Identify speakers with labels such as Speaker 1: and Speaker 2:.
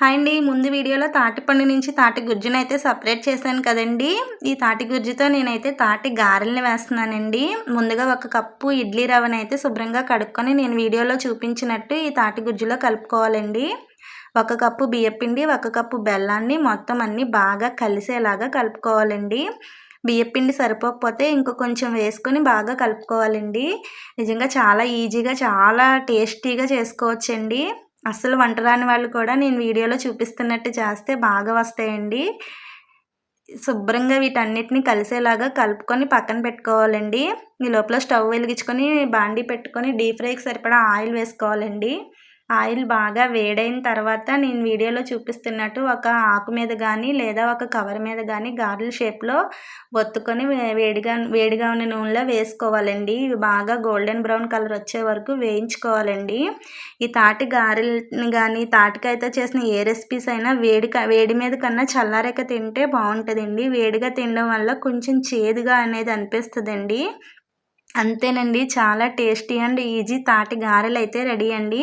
Speaker 1: Hi అండి. ముందు వీడియోలో తాటిపండు నుంచి తాటి గుజ్జునైతే సపరేట్ చేశాను కదండి. ఈ తాటి గుజ్జుతో నేనైతే తాటి గారెల్ని వేస్తున్నానండి. ముందుగా ఒక కప్పు ఇడ్లీ రవ్వనైతే శుభ్రంగా కడుక్కొని నేను వీడియోలో చూపించినట్టు ఈ తాటి గుజ్జులో కలుపుకోవాలండి. ఒక కప్పు బియ్యపిండి ఒక కప్పు బెల్లాన్ని మొత్తం అన్నీ బాగా కలిసేలాగా కలుపుకోవాలండి. బియ్యపిండి సరిపోకపోతే ఇంకో కొంచెం వేసుకొని బాగా కలుపుకోవాలండి. నిజంగా చాలా ఈజీగా చాలా టేస్టీగా చేసుకోవచ్చండి. అస్సలు వంట రాని వాళ్ళు కూడా నేను వీడియోలో చూపిస్తున్నట్టు చేస్తే బాగా వస్తాయండి. శుభ్రంగా వీటన్నిటిని కలిసేలాగా కలుపుకొని పక్కన పెట్టుకోవాలండి. ఈ లోపల స్టవ్ వెలిగించుకొని బాండీ పెట్టుకొని డీప్ ఫ్రైకి సరిపడా ఆయిల్ వేసుకోవాలండి. ఆయిల్ బాగా వేడైన తర్వాత నేను వీడియోలో చూపిస్తున్నట్టు ఒక ఆకు మీద కానీ లేదా ఒక కవర్ మీద కానీ గారెల షేప్లో ఒత్తుకొని వేడిగా వేడిగా ఉన్న నూనెలో వేసుకోవాలండి. ఇవి బాగా గోల్డెన్ బ్రౌన్ కలర్ వచ్చే వరకు వేయించుకోవాలండి. ఈ తాటి గారెలు కానీ తాటికాయతో చేసిన ఏ రెసిపీస్ అయినా వేడి వేడి మీద కన్నా చల్లారేక తింటే బాగుంటుందండి. వేడిగా తినడం వల్ల కొంచెం చేదుగా అనేది అనిపిస్తుందండి. అంతేనండి. చాలా టేస్టీ అండ్ ఈజీ తాటి గారెలు అయితే రెడీ అండి.